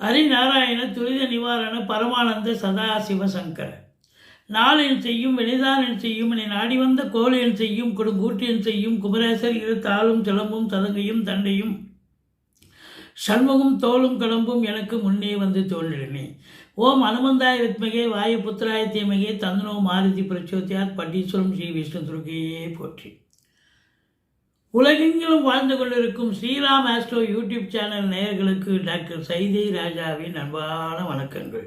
ஹரிநாராயண துரித நிவாரண பரமானந்த சதா சிவசங்கர நாளின் செய்யும் வெளிதானின் செய்யும் என நாடி வந்த கோளியன் செய்யும் கொடுங்கூட்டியின் செய்யும் குமரேசர் இரு தாளும் சிலம்பும் சதங்கையும் தண்டையும் சண்முகம் தோளும் கடம்பும் எனக்கு முன்னே வந்து தோன்றினே. ஓம் அனுமந்தாய வித்மகே வாயு புத்திராய தீமகே தந்தனோ மாருதி பிரச்சோத்தியார் பட்டீஸ்வரம் ஸ்ரீ விஷ்ணு துர்கையே போற்றி. உலகெங்கிலும் வாழ்ந்து கொண்டிருக்கும் ஸ்ரீராம் ஆஸ்ட்ரோ யூடியூப் சேனல் நேயர்களுக்கு டாக்டர் சைதை ராஜாவின் அன்பான வணக்கங்கள்.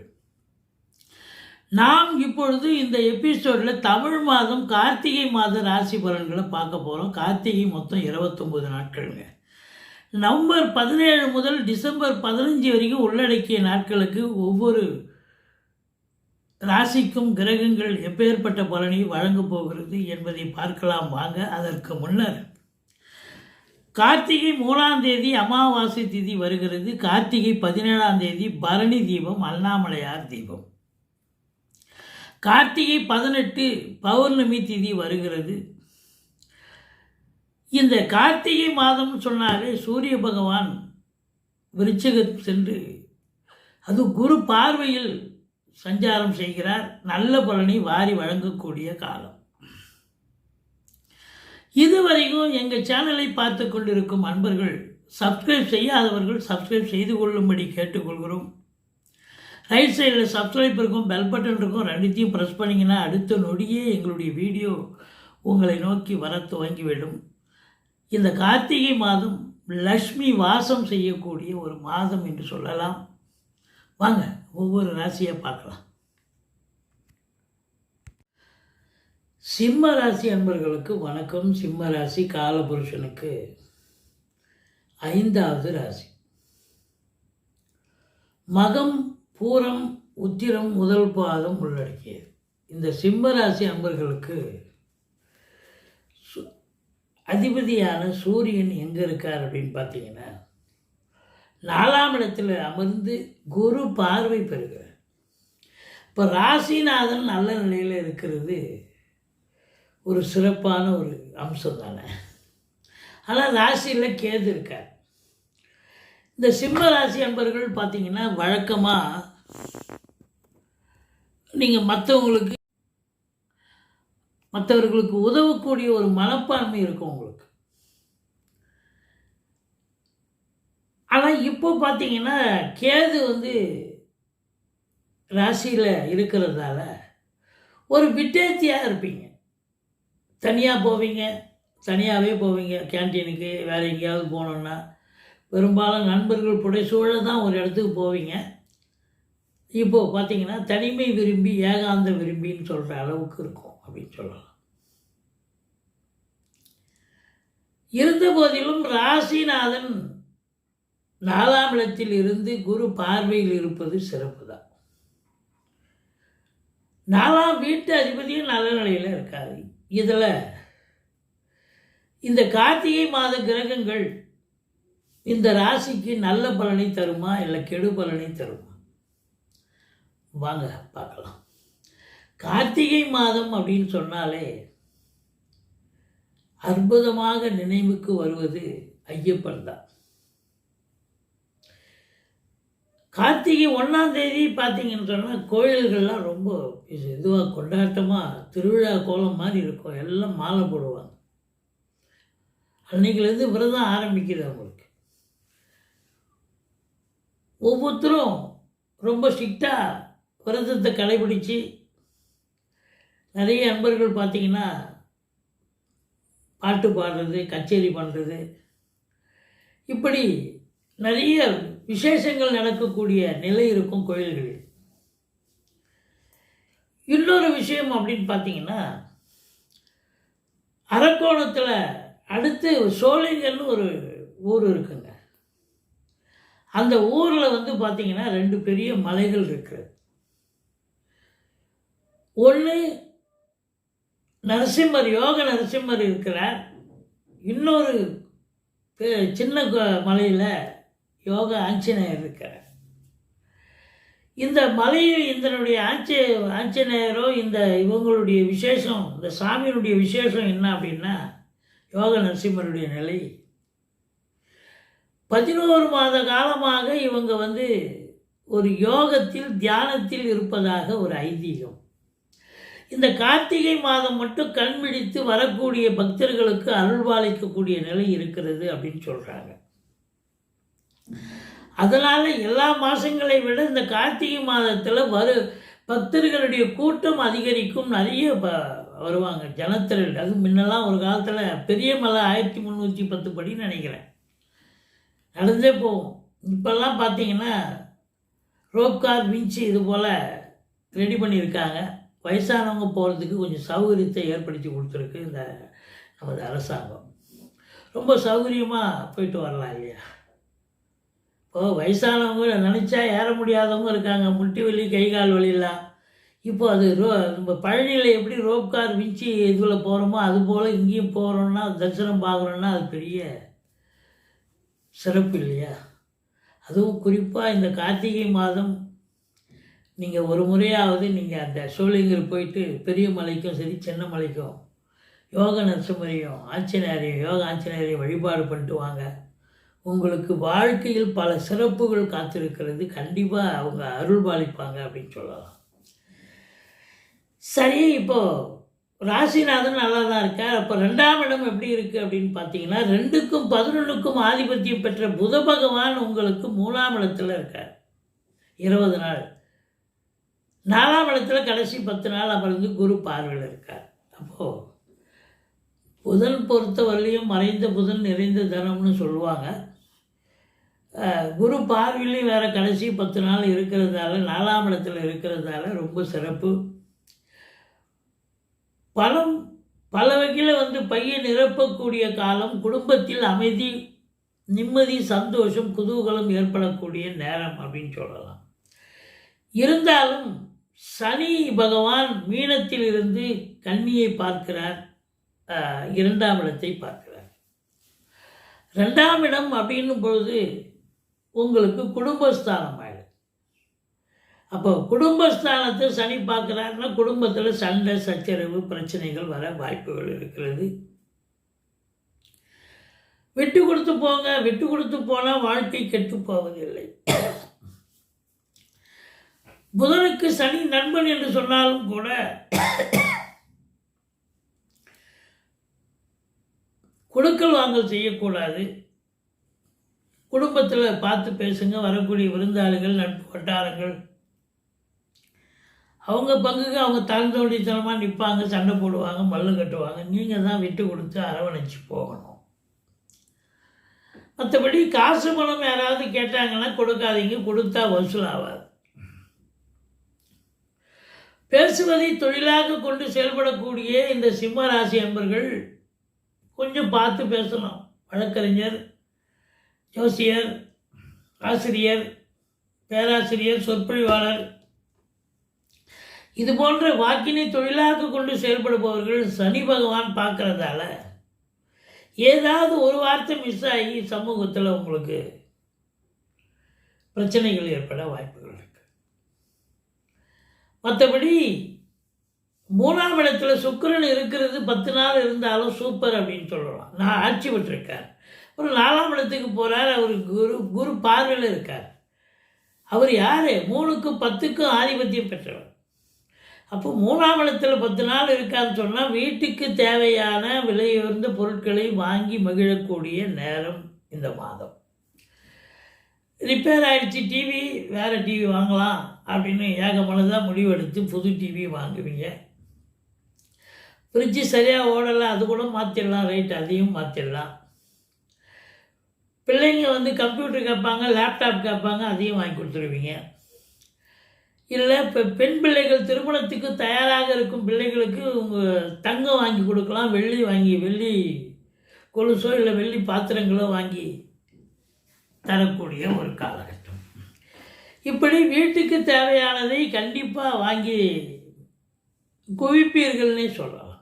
நாம் இப்பொழுது இந்த எபிசோடில் தமிழ் மாதம் கார்த்திகை மாத ராசி பலன்களை பார்க்க போகிறோம் கார்த்திகை மொத்தம் இருபத்தொம்போது நாட்களுங்க. நவம்பர் பதினேழு முதல் டிசம்பர் பதினஞ்சு வரைக்கும் உள்ளடக்கிய நாட்களுக்கு ஒவ்வொரு ராசிக்கும் கிரகங்கள் எப்பேற்பட்ட பலனை வழங்கப் போகிறது என்பதை பார்க்கலாம். வாங்க அதற்கு முன்னர் கார்த்திகை மூணாம் தேதி அமாவாசை திதி வருகிறது. கார்த்திகை பதினேழாம் தேதி பரணி தீபம் அண்ணாமலையார் தீபம். கார்த்திகை பதினெட்டு பௌர்ணமி திதி வருகிறது. இந்த கார்த்திகை மாதம் சொன்னாலே சூரிய பகவான் விருச்சகம் சென்று அது குரு பார்வையில் சஞ்சாரம் செய்கிறார். நல்ல பலனை வாரி வழங்கக்கூடிய காலம். இதுவரைக்கும் எங்கள் சேனலை பார்த்து கொண்டிருக்கும் அன்பர்கள் சப்ஸ்கிரைப் செய்யாதவர்கள் சப்ஸ்கிரைப் செய்து கொள்ளும்படி கேட்டுக்கொள்கிறோம். ரைட் சைடில் சப்ஸ்கிரைப் இருக்கும் பெல் பட்டன் இருக்கும் ரெண்டுத்தையும் ப்ரெஸ் பண்ணிங்கன்னா அடுத்த நொடியே எங்களுடைய வீடியோ உங்களை நோக்கி வர துவங்கிவிடும். இந்த கார்த்திகை மாதம் லக்ஷ்மி வாசம் செய்யக்கூடிய ஒரு மாதம் என்று சொல்லலாம். வாங்க ஒவ்வொரு ராசியை பார்க்கலாம். சிம்ம ராசி அன்பர்களுக்கு வணக்கம். சிம்ம ராசி காலபுருஷனுக்கு ஐந்தாவது ராசி. மகம் பூரம் உத்திரம் முதல் பாதம் உள்ளடக்கியது. இந்த சிம்ம ராசி அன்பர்களுக்கு சு- அதிபதியான சூரியன் எங்கே இருக்கார் அப்படின்னு பார்த்தீங்கன்னா நாலாம் இடத்துல அமர்ந்து குரு பார்வை பெறுகிறார். இப்போ ராசிநாதன் நல்ல நிலையில் இருக்கிறது. ஒரு சிறப்பான ஒரு அம்சம் தானே? ஆனால் ராசியில் கேது இருக்கார். இந்த சிம்ம ராசி அன்பர்கள் பார்த்தீங்கன்னா வழக்கமாக நீங்கள் மற்றவங்களுக்கு மற்றவர்களுக்கு உதவக்கூடிய ஒரு மனப்பான்மை இருக்கும் உங்களுக்கு. ஆனால் இப்போ பார்த்தீங்கன்னா கேது வந்து ராசியில் இருக்கிறதால ஒரு விட்டேத்தியாக இருப்பீங்க. தனியாக போவீங்க தனியாகவே போவீங்க கேன்டீனுக்கு வேறு எங்கேயாவது போனோன்னா பெரும்பாலும் நண்பர்கள் புடைசூழ தான் ஒரு இடத்துக்கு போவீங்க. இப்போது பார்த்தீங்கன்னா தனிமை விரும்பி ஏகாந்த விரும்பின்னு சொல்கிற அளவுக்கு இருக்கும் அப்படின்னு சொல்லலாம். இருந்த போதிலும் ராசிநாதன் நாலாம் இடத்தில் இருந்து குரு பார்வையில் இருப்பது சிறப்பு தான். நாலாம் வீட்டு அதிபதியும் நல்ல நிலையில் இருக்காது இதில் இந்த கார்த்திகை மாத கிரகங்கள் இந்த ராசிக்கு நல்ல பலனை தருமா இல்லை கெடு பலனை தருமா? வாங்க பார்க்கலாம். கார்த்திகை மாதம் அப்படின்னு சொன்னாலே அற்புதமாக நினைவுக்கு வருவது ஐயப்பன் தான். கார்த்திகை ஒன்றாம் தேதி பார்த்தீங்கன்னு சொன்னால் கோயில்கள்லாம் ரொம்ப இது இதுவாக கொண்டாட்டமாக திருவிழா கோலம் மாதிரி இருக்கும். எல்லாம் மாலை போடுவாங்க. அன்னைக்குலேருந்து விரதம் ஆரம்பிக்குது அவங்களுக்கு. ஒவ்வொருத்தரும் ரொம்ப ஸ்ட்ரிக்டாக விரதத்தை கடைபிடிச்சு நிறைய நண்பர்கள் பார்த்தீங்கன்னா பாட்டு பாடுறது கச்சேரி பண்ணுறது இப்படி நிறைய விசேஷங்கள் நடக்கக்கூடிய நிலை இருக்கும் கோயில்களில். இன்னொரு விஷயம் அப்படின்னு பார்த்தீங்கன்னா அரக்கோணத்தில் அடுத்து சோழிங்கல்னு ஒரு ஊர் இருக்குங்க. அந்த ஊரில் வந்து பார்த்தீங்கன்னா ரெண்டு பெரிய மலைகள் இருக்குது ஒன்று நரசிம்மர் யோக நரசிம்மர் இருக்கிறார். இன்னொரு பெ- சின்ன மலையில் யோக ஆஞ்சநேயர் இருக்கிறார் இந்த மலையில் இதனுடைய ஆஞ்ச ஆஞ்சநேயரோ இந்த இவங்களுடைய விசேஷம் இந்த சாமியினுடைய விசேஷம் என்ன அப்படின்னா யோக நரசிம்மருடைய நிலை. பதினோரு மாத காலமாக இவங்க வந்து ஒரு யோகத்தில் தியானத்தில் இருப்பதாக ஒரு ஐதீகம். இந்த கார்த்திகை மாதம் மட்டும் கண்பிடித்து வரக்கூடிய பக்தர்களுக்கு அருள்வாளிக்கக்கூடிய நிலை இருக்கிறது அப்படின்னு சொல்கிறாங்க அதனால் எல்லா மாதங்களை விட இந்த கார்த்திகை மாதத்தில் வரு பக்தர்களுடைய கூட்டம் அதிகரிக்கும் நிறைய ப வருவாங்க. ஜனத்திரள் அது முன்னெல்லாம் ஒரு காலத்தில் பெரிய மலை ஆயிரத்தி முந்நூற்றி பத்து படின்னு நினைக்கிறேன். நடந்தே போகும். இப்போல்லாம் பார்த்தீங்கன்னா ரோப் கார் விஞ்சி இது போல் ரெடி பண்ணியிருக்காங்க. வயசானவங்க போகிறதுக்கு கொஞ்சம் சௌகரியத்தை ஏற்படுத்தி கொடுத்துருக்கு இந்த நமது அரசாங்கம். ரொம்ப சௌகரியமாக போயிட்டு வரலாம் இல்லையா? இப்போ வயசானவங்க நினச்சா ஏற முடியாதவங்க இருக்காங்க. முட்டி வலி கை கால் வலிலாம். இப்போ அது ரோ நம்ம பழனியில் எப்படி ரோப் கார் விஞ்சி இதில் போகிறோமோ அது போல் இங்கேயும் போகிறோன்னா தரிசனம் பார்க்குறோன்னா அது பெரிய சிறப்பு இல்லையா? அதுவும் குறிப்பாக இந்த கார்த்திகை மாதம் நீங்கள் ஒரு முறையாவது நீங்கள் அந்த சோழிங்கர் போயிட்டு பெரிய மலைக்கும் சரி சின்ன மலைக்கும் யோக நரசிம்மரையும் ஆஞ்சநேயரையும் யோக ஆஞ்சநேயரையும் வழிபாடு பண்ணிட்டு வாங்க. உங்களுக்கு வாழ்க்கையில் பல சிறப்புகள் காத்திருக்கிறது. கண்டிப்பாக அவங்க அருள் பாலிப்பாங்க அப்படின்னு சொல்லலாம். சரி இப்போது ராசிநாதன் நல்லா தான் இருக்கார். அப்போ ரெண்டாம் இடம் எப்படி இருக்குது அப்படின்னு பார்த்தீங்கன்னா ரெண்டுக்கும் பதினொன்றுக்கும் ஆதிபத்தியம் பெற்ற புத பகவான் உங்களுக்கு மூணாம் இடத்துல இருக்கார். இருபது நாள். நாலாம் இடத்துல கடைசி பத்து நாள் அமர்ந்து குரு பார்வையில் இருக்கார். அப்போது புதன் பொறுத்த வரலையும் மறைந்த புதன் நிறைந்த தனம்னு சொல்லுவாங்க. குரு பார்வையிலையும் வேறு கடைசி பத்து நாள் இருக்கிறதால நாலாம் இடத்துல இருக்கிறதால ரொம்ப சிறப்பு. பலம் பல வகையில் வந்து பையை நிரப்பக்கூடிய காலம் குடும்பத்தில் அமைதி நிம்மதி சந்தோஷம் குதூகலம் ஏற்படக்கூடிய நேரம் அப்படின்னு சொல்லலாம். இருந்தாலும் சனி பகவான் மீனத்தில் இருந்து கன்னியை பார்க்கிறார். இரண்டாம் இடத்தை பார்க்கிறார். ரெண்டாம் இடம் அப்படின்னும் பொழுது உங்களுக்கு குடும்பஸ்தானம் ஆயிடும் அப்போ குடும்பஸ்தானத்தை சனி பார்க்குறாருன்னா குடும்பத்தில் சண்டை சச்சரவு பிரச்சனைகள் வர வாய்ப்புகள் இருக்கிறது. விட்டு கொடுத்து போங்க விட்டு கொடுத்து போனால் வாழ்க்கை கெட்டு போவதில்லை. புதனுக்கு சனி நண்பன் என்று சொன்னாலும் கூட கொடுக்கல் வாங்கல் செய்யக்கூடாது. குடும்பத்தில் பார்த்து பேசுங்க வரக்கூடிய விருந்தாளிகள் நட்பு வட்டாரங்கள். அவங்க பங்குக்கு அவங்க தகுந்தோடித்தனமாக நிற்பாங்க சண்டை போடுவாங்க மல்லு கட்டுவாங்க. நீங்கள் தான் விட்டு கொடுத்து அரவணைச்சு போகணும். மற்றபடி காசு பணம் யாராவது கேட்டாங்கன்னா கொடுக்காதீங்க கொடுத்தா வசூல் பேசுவதை தொழிலாக கொண்டு செயல்படக்கூடிய இந்த சிம்ம ராசி அன்பர்கள் கொஞ்சம் பார்த்து பேசணும். வழக்கறிஞர் ஜோசியர் ஆசிரியர் பேராசிரியர் சொற்பொழிவாளர். இது போன்ற வாக்கினை தொழிலாக கொண்டு செயல்படுபவர்கள் சனி பகவான் பார்க்கறதால ஏதாவது ஒரு வார்த்தை மிஸ் ஆகி சமூகத்தில் உங்களுக்கு பிரச்சனைகள் ஏற்பட வாய்ப்புகள் இருக்கு. மற்றபடி மூணாம் இடத்துல சுக்கரன் இருக்கிறது பத்து நாள் இருந்தாலும் சூப்பர் அப்படின்னு சொல்லலாம். நான் ஆட்சி விட்டுருக்கேன் ஒரு நாலாம் இடத்துக்கு போகிறார் அவர் குரு குரு பார்வையில் இருக்கார். அவர் யார்? மூணுக்கும் பத்துக்கும் ஆதிபத்தியம் பெற்றவர். அப்போ மூணாம் இடத்துல பத்து நாள் இருக்கான்னு சொன்னால் வீட்டுக்கு தேவையான விலையுயர்ந்த பொருட்களை வாங்கி மகிழக்கூடிய நேரம் இந்த மாதம். ரிப்பேர் ஆகிடுச்சு டிவி வேறு டிவி வாங்கலாம் அப்படின்னு ஏகமனதாக முடிவெடுத்து புது டிவி வாங்குவீங்க. ஃப்ரிட்ஜு சரியாக ஓடலை அது கூட மாற்றிடலாம் ரைட் அதையும் மாற்றிடலாம் பிள்ளைங்க வந்து கம்ப்யூட்டர் கேட்பாங்க லேப்டாப் கேட்பாங்க அதையும் வாங்கி கொடுத்துருவீங்க. இல்லை இப்போ பெண் பிள்ளைகள் திருமணத்துக்கு தயாராக இருக்கும் பிள்ளைகளுக்கு உங்கள் தங்கம் வாங்கி கொடுக்கலாம் வெள்ளி வாங்கி வெள்ளி கொலுசோ இல்லை வெள்ளி பாத்திரங்களோ வாங்கி தரக்கூடிய ஒரு காலகட்டம். இப்படி வீட்டுக்கு தேவையானதை கண்டிப்பாக வாங்கி குவிப்பீர்கள்னே சொல்லலாம்.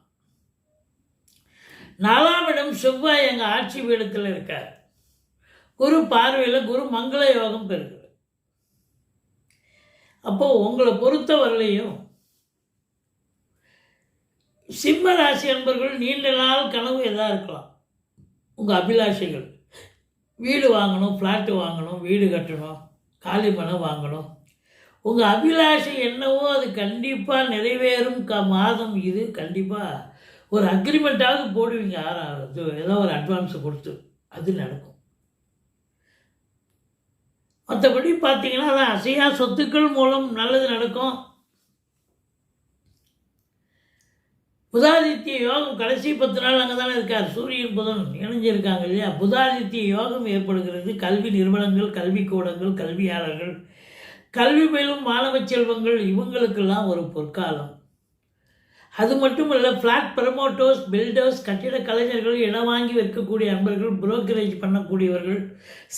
நாலாம் இடம் செவ்வாய் எங்கள் ஆட்சி பீடத்தில் இருக்கார். குரு பார்வையில் குரு மங்கள யோகம் பெறுகிறது அப்போது உங்களை பொறுத்தவரையிலையும் சிம்ம ராசி அன்பர்கள் நீண்ட நாள் கனவு எதாக இருக்கலாம். உங்கள் அபிலாஷைகள். வீடு வாங்கணும் ஃப்ளாட்டு வாங்கணும் வீடு கட்டணும் காலி மனம் வாங்கணும். உங்கள் அபிலாஷை என்னவோ அது கண்டிப்பாக நிறைவேறும் க மாதம் இது கண்டிப்பாக ஒரு அக்ரிமெண்ட்டாவது போடுவீங்க. ஆறாவது ஏதோ ஒரு அட்வான்ஸ் கொடுத்து. அது நடக்கும். மற்றபடி பார்த்தீங்கன்னா அதான் அசையா சொத்துக்கள் மூலம் நல்லது நடக்கும். புதாதித்ய யோகம் கடைசி பத்து நாள் அங்கே தானே இருக்கார். சூரியன் புதன் இணைஞ்சிருக்காங்க இல்லையா? புதாதித்ய யோகம் ஏற்படுகிறது. கல்வி நிறுவனங்கள் கல்வி கூடங்கள் கல்வியாளர்கள் கல்வி பயிலும் மாணவ செல்வங்கள் இவங்களுக்கெல்லாம் ஒரு பொற்காலம். அது மட்டும் இல்லை ஃப்ளாட் ப்ரமோட்டர்ஸ் பில்டர்ஸ் கட்டிட கலைஞர்கள் இடம் வாங்கி விற்கக்கூடிய அன்பர்கள் புரோக்கரேஜ் பண்ணக்கூடியவர்கள்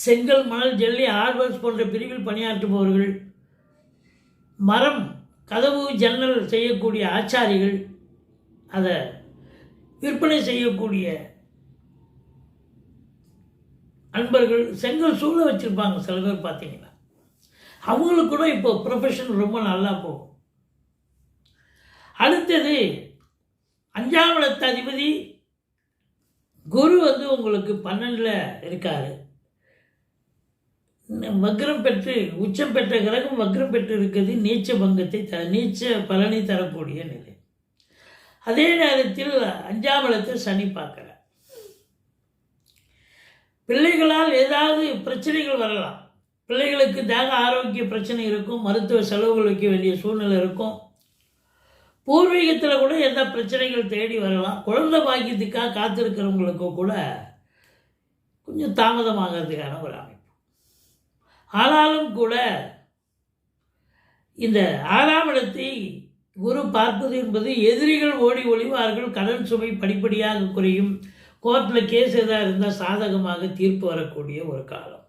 செங்கல் மணல் ஜெல்லி ஹார்ட்வேர்ஸ் போன்ற பிரிவில் பணியாற்றுபவர்கள் மரம் கதவு ஜன்னல் செய்யக்கூடிய ஆச்சாரிகள் அதை விற்பனை செய்யக்கூடிய அன்பர்கள் செங்கல் சூழ வச்சுருப்பாங்க சில பேர் பார்த்தீங்கன்னா. அவங்களுக்கு கூட இப்போ ப்ரொஃபஷன் ரொம்ப நல்லா போகும். அடுத்தது அஞ்சாம் இடத்து அதிபதி குரு வந்து உங்களுக்கு பன்னெண்டில் இருக்கார். வக்ரம் பெற்று உச்சம் பெற்ற கிரகம் வக்ரம் பெற்று இருக்கிறது நீச்ச பங்கத்தை த நீச்ச பலனை தரக்கூடிய நிலை. அதே நேரத்தில் அஞ்சாம் இடத்தை சனி பார்க்குறார். பிள்ளைகளால் ஏதாவது பிரச்சனைகள் வரலாம். பிள்ளைகளுக்கு தேக ஆரோக்கிய பிரச்சனை இருக்கும் மருத்துவ செலவுகள் வைக்க வேண்டிய சூழ்நிலை இருக்கும். பூர்வீகத்தில் கூட எந்த பிரச்சனைகள் தேடி வரலாம். குழந்தை பாக்கியத்துக்காக காத்திருக்கிறவங்களுக்கு கூட கொஞ்சம் தாமதமாகிறதுக்கான ஒரு அமைப்பு. ஆனாலும் கூட இந்த ஆறாம் இடத்தை குரு பார்ப்பது என்பது எதிரிகள் ஓடி ஒளிவார்கள் கடன் சுமை படிப்படியாக குறையும் கோர்ட்டில் கேஸ் எதாக இருந்தால் சாதகமாக தீர்ப்பு வரக்கூடிய ஒரு காலம்.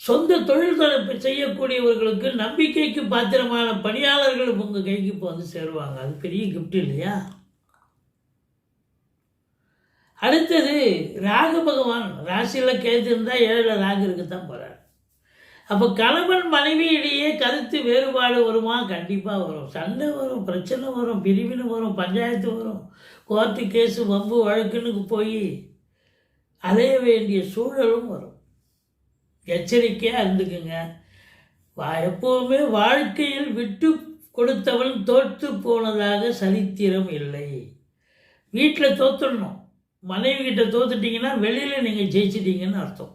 சொந்த தொழில் தரப்பு செய்யக்கூடியவர்களுக்கு நம்பிக்கைக்கு பாத்திரமான பணியாளர்கள் உங்கள் கைக்கு இப்போ வந்து சேருவாங்க. அது பெரிய கிஃப்ட் இல்லையா? அடுத்தது ராகு பகவான். ராசியில் கேது இருந்தால் ஏழில் ராகு இருக்கத்தான் போகிறார் அப்போ கணவன் மனைவியிடையே கருத்து வேறுபாடு வருமா? கண்டிப்பாக வரும். சண்டை வரும் பிரச்சனை வரும் பிரிவினை வரும் பஞ்சாயத்து வரும். கோர்ட்டு கேஸு வம்பு வழக்குன்னு போய் அலைய வேண்டிய சூழலும் வரும். எச்சரிக்கையாக இருந்துக்குங்க. வா எப்போவுமே வாழ்க்கையில் விட்டு கொடுத்தவன் தோற்று போனதாக சரித்திரம் இல்லை. வீட்டில் தோத்துடணும். மனைவி கிட்ட தோத்துட்டிங்கன்னா வெளியில் நீங்கள் ஜெயிச்சிட்டிங்கன்னு அர்த்தம்.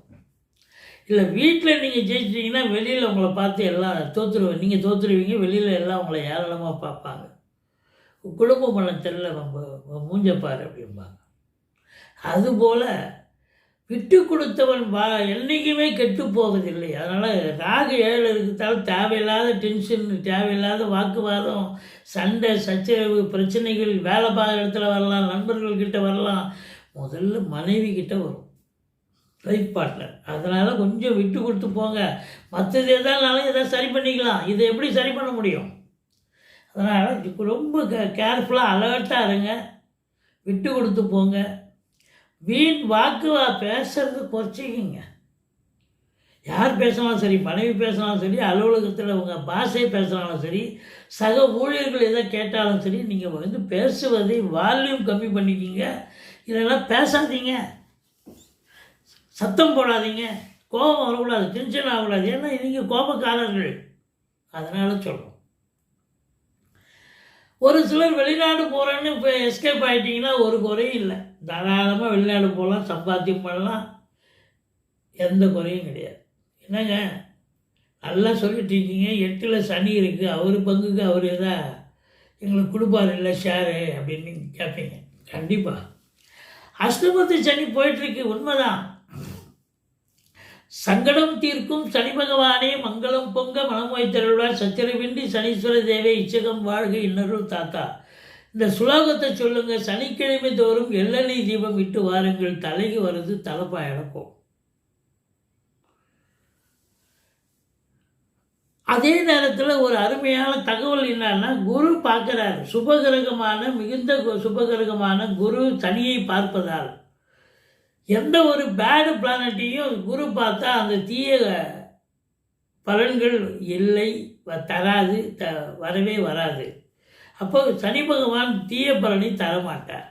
இல்லை வீட்டில் நீங்கள் ஜெயிச்சிட்டிங்கன்னா வெளியில் உங்களை பார்த்து எல்லாம் தோற்றுருவேன் நீங்கள் தோற்றுருவீங்க வெளியில் எல்லாம் உங்களை ஏராளமாக பார்ப்பாங்க. குடும்ப பலம் தெரில மூஞ்சப்பார் அப்படிம்பாங்க. அதுபோல் விட்டு கொடுத்தவன் வா என்றைக்குமே கெட்டு போவதில்லை. அதனால் ராகு ஏழு இருக்கிறதால தேவையில்லாத டென்ஷன் தேவையில்லாத வாக்குவாதம் சண்டை சச்சரவு பிரச்சனைகள் வேலை பார்க்குற இடத்துல வரலாம் நண்பர்கள்கிட்ட வரலாம் முதல்ல மனைவி கிட்ட வரும். லைஃப் பார்ட்னர் அதனால் கொஞ்சம் விட்டு கொடுத்து போங்க. மற்றது எதானாலும் எதாவது சரி பண்ணிக்கலாம். இதை எப்படி சரி பண்ண முடியும்? அதனால் ரொம்ப கே கேர்ஃபுல்லாக அலர்ட்டாக இருங்க. விட்டு கொடுத்து போங்க. வீண் வாக்குவா பேசுறது குறைச்சிக்கிங்க யார் பேசினாலும் சரி மனைவி பேசினாலும் சரி அலுவலகத்தில் உங்கள் பாஷை பேசினாலும் சரி சக ஊழியர்கள் எதை கேட்டாலும் சரி நீங்கள் வந்து பேசுவதை வால்யூம் கம்மி பண்ணிக்கிங்க. இதெல்லாம் பேசாதீங்க. சத்தம் போடாதீங்க. கோபம் வரக்கூடாது டென்ஷன் ஆகக்கூடாது. ஏன்னா நீங்கள் கோபக்காரர்கள். அதனால் சொல்கிறோம் ஒரு சிலர் வெளிநாடு போகிறேன்னு இப்போ எஸ்கேப் ஆகிட்டிங்கன்னா ஒரு குறையும் இல்லை. தாராளமாக வெளிநாடு போகலாம் சம்பாத்தியம் பண்ணலாம். எந்த குறையும் கிடையாது. என்னங்க? நல்லா சொல்லிட்டு இருக்கீங்க. எட்டில் சனி இருக்குது அவர் பங்குக்கு அவர் எதா எங்களுக்கு கொடுப்பார் இல்லை ஷேரு அப்படின்னு கேட்பீங்க கண்டிப்பாக அஷ்டமத்து சனி போயிட்டுருக்கு உண்மைதான். சங்கடம் தீர்க்கும் சனி பகவானே மங்களம் பொங்க மனம் வைத்தருள்வார் சச்சரவின்றி சனீஸ்வர தேவை இச்சகம் வாழ்க இன்னருள் தாத்தா. இந்த சுலோகத்தை சொல்லுங்க. சனிக்கிழமை தோறும் எள்ளெண்ணெய் தீபம் விட்டு வாருங்கள். தலைக்கு வருது தலைப்பா இழப்போம் அதே நேரத்தில் ஒரு அருமையான தகவல் என்னன்னா குரு பார்க்குறாரு. சுபகிரகமான மிகுந்த கு- சுபகிரகமான குரு சனியை பார்ப்பதால். எந்த ஒரு பேடு பிளானட்டையும் குரு பார்த்தா அந்த தீய பலன்கள் இல்லை தராது த வரவே வராது. அப்போ சனி பகவான் தீய பலனை தரமாட்டார்.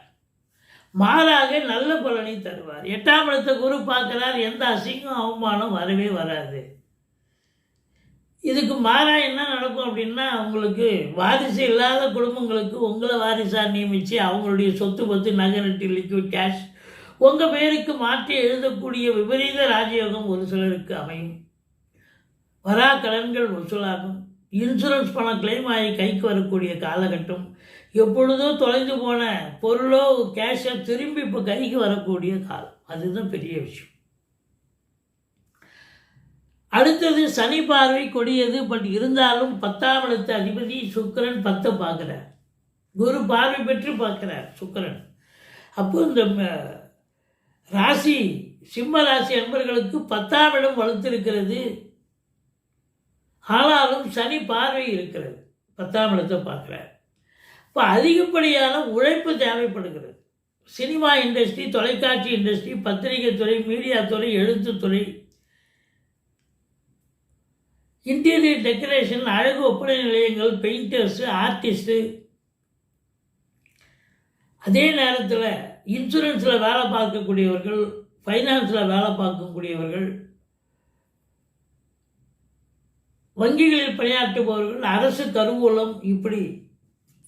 மாறாக நல்ல பலனை தருவார். எட்டாம் இடத்தை குரு பார்க்கிறார் எந்த அசிங்கம் அவமானம் வரவே வராது. இதுக்கு மாறாக என்ன நடக்கும் அப்படின்னா உங்களுக்கு வாரிசு இல்லாத குடும்பங்களுக்கு உங்களை வாரிசாக நியமித்து அவங்களுடைய சொத்து பத்து நகரட்டி லிக்விட் கேஷ் உங்கள் பேருக்கு மாற்றி எழுதக்கூடிய விபரீத ராஜயோகம் ஒரு சிலருக்கு அமையும். வரா கடன்கள் வசூலாகும் இன்சூரன்ஸ் பணம் கிளைம் ஆகி கைக்கு வரக்கூடிய காலகட்டம். எப்பொழுதோ தொலைந்து போன பொருளோ கேஷை திரும்பி இப்போ கைக்கு வரக்கூடிய காலம். அதுதான் பெரிய விஷயம். அடுத்தது சனி பார்வை கொடியது பட் இருந்தாலும் பத்தாம் இடத்து அதிபதி சுக்கரன் பத்தை பார்க்குறார். குரு பார்வை பெற்று பார்க்குறார் சுக்கரன். அப்போ இந்த ராசி சிம்ம ராசி அன்பர்களுக்கு பத்தாம் இடம் வலுத்திருக்கிறது. ஆனாலும் சனி பார்வை இருக்கிறது. பத்தாம் இடத்தை பார்க்குறார். இப்போ அதிகப்படியான உழைப்பு தேவைப்படுகிறது. சினிமா இண்டஸ்ட்ரி தொலைக்காட்சி இண்டஸ்ட்ரி பத்திரிகை துறை மீடியா துறை எழுத்துத்துறை இன்டீரியர் டெக்கரேஷன் அழகு ஒப்பனை நிலையங்கள் பெயிண்டர்ஸு ஆர்டிஸ்ட்டு. அதே நேரத்தில் இன்சூரன்ஸில் வேலை பார்க்கக்கூடியவர்கள் ஃபைனான்ஸில் வேலை பார்க்கக்கூடியவர்கள் வங்கிகளில் பணியாற்றுபவர்கள் அரசு கருவூலம் இப்படி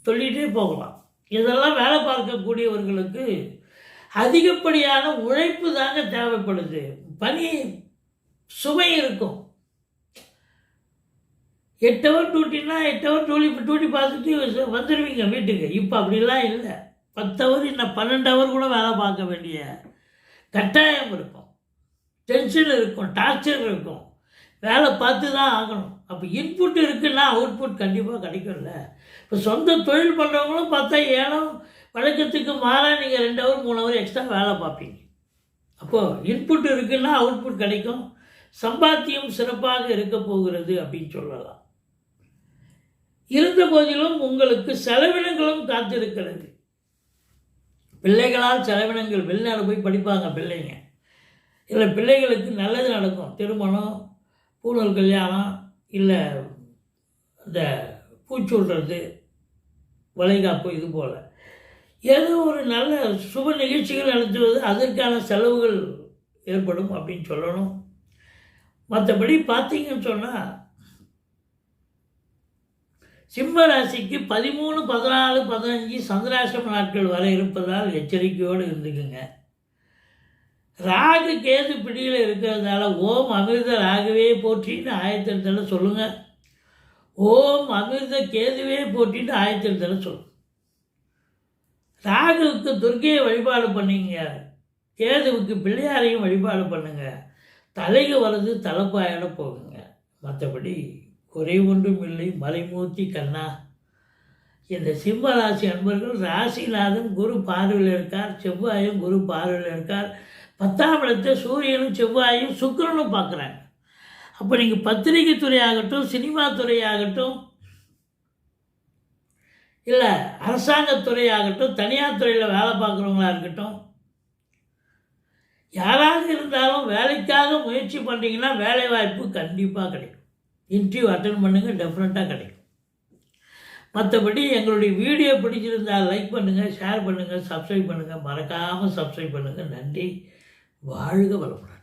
சொல்லிகிட்டே போகலாம். இதெல்லாம் வேலை பார்க்கக்கூடியவர்களுக்கு அதிகப்படியான உழைப்பு தாங்க தேவைப்படுது. பணி சுமை இருக்கும். எட்டு ஹவர் டியூட்டினா எட்டு ஹவர் டூலி டூட்டி பார்த்துட்டு வந்துடுவீங்க வீட்டுக்கு. இப்போ அப்படிலாம் இல்லை. பத்து ஹவர் இன்னும் பன்னெண்டு ஹவர் கூட வேலை பார்க்க வேண்டிய கட்டாயம் இருக்கும். டென்ஷன் இருக்கும் டார்ச்சர் இருக்கும். வேலை பார்த்து தான் ஆகணும். அப்போ இன்புட் இருக்குன்னா அவுட்புட் கண்டிப்பாக கிடைக்கும்ல. இப்போ சொந்த தொழில் பண்ணுறவங்களும் பார்த்தா ஏனம் வழக்கத்துக்கு மாறாக நீங்கள் ரெண்டு ஹவர் மூணு ஹவர் எக்ஸ்ட்ரா வேலை பார்ப்பீங்க. அப்போது இன்புட் இருக்குன்னா அவுட்புட் கிடைக்கும். சம்பாத்தியம் சிறப்பாக இருக்க போகிறது அப்படின்னு சொல்லலாம். இருந்த போதிலும் உங்களுக்கு செலவினங்களும் காத்திருக்கிறது. பிள்ளைகளால் செலவினங்கள் வெளிநாடு போய் படிப்பாங்க பிள்ளைங்க. இல்லை பிள்ளைகளுக்கு நல்லது நடக்கும். திருமணம் பூணூல் கல்யாணம் இல்லை இந்த பூச்சூடுறது வளைகாப்பு இது போல். ஏதோ ஒரு நல்ல சுப நிகழ்ச்சிகள் நடத்துவது அதற்கான செலவுகள் ஏற்படும் அப்படின்னு சொல்லணும். மற்றபடி பார்த்தீங்கன்னு சொன்னால் சிம்ம ராசிக்கு பதிமூணு பதினாலு பதினஞ்சு சந்திராசிரம நாட்கள் வரை இருப்பதால் எச்சரிக்கையோடு இருந்துக்குங்க. ராகு கேது பிடியில் இருக்கிறதால ஓம் அமிர்த ராகுவே போற்றின்னு ஆயத்திருத்தல சொல்லுங்கள் ஓம் அமிர்த கேதுவே போற்றின்னு ஆயத்திருத்தல சொல்லுங்க. ராகுவுக்கு துர்கையை வழிபாடு பண்ணிங்க. கேதுவுக்கு பிள்ளையாரையும் வழிபாடு பண்ணுங்கள் தலைக்கு வர்றது தலைப்பாயோட போகுங்க. மற்றபடி குறை ஒன்றும் இல்லை மலைமூர்த்தி கண்ணா. இந்த சிம்ம ராசி அன்பர்கள் ராசிநாதன் குரு பார்வையில் இருக்கார் செவ்வாயும் குரு பார்வையில் இருக்கார். பத்தாம் இடத்தை சூரியனும் செவ்வாயும் சுக்கரனும் பார்க்குறாங்க. அப்போ நீங்கள் பத்திரிகை துறையாகட்டும் சினிமா துறையாகட்டும் இல்லை அரசாங்கத்துறையாகட்டும் தனியார் துறையில் வேலை பார்க்குறவங்களா இருக்கட்டும் யாராக இருந்தாலும் வேலைக்காக முயற்சி பண்ணுறீங்கன்னா வேலைவாய்ப்பு கண்டிப்பாக கிடைக்கும். இன்டர்வியூ அட்டன் பண்ணுங்கள் டெஃபினட்டாக கிடைக்கும். மற்றபடி எங்களுடைய வீடியோ பிடிச்சிருந்தால் லைக் பண்ணுங்கள் ஷேர் பண்ணுங்கள் சப்ஸ்கிரைப் பண்ணுங்கள் மறக்காமல் சப்ஸ்கிரைப் பண்ணுங்கள் நன்றி. வாழ்க வளமுடன்.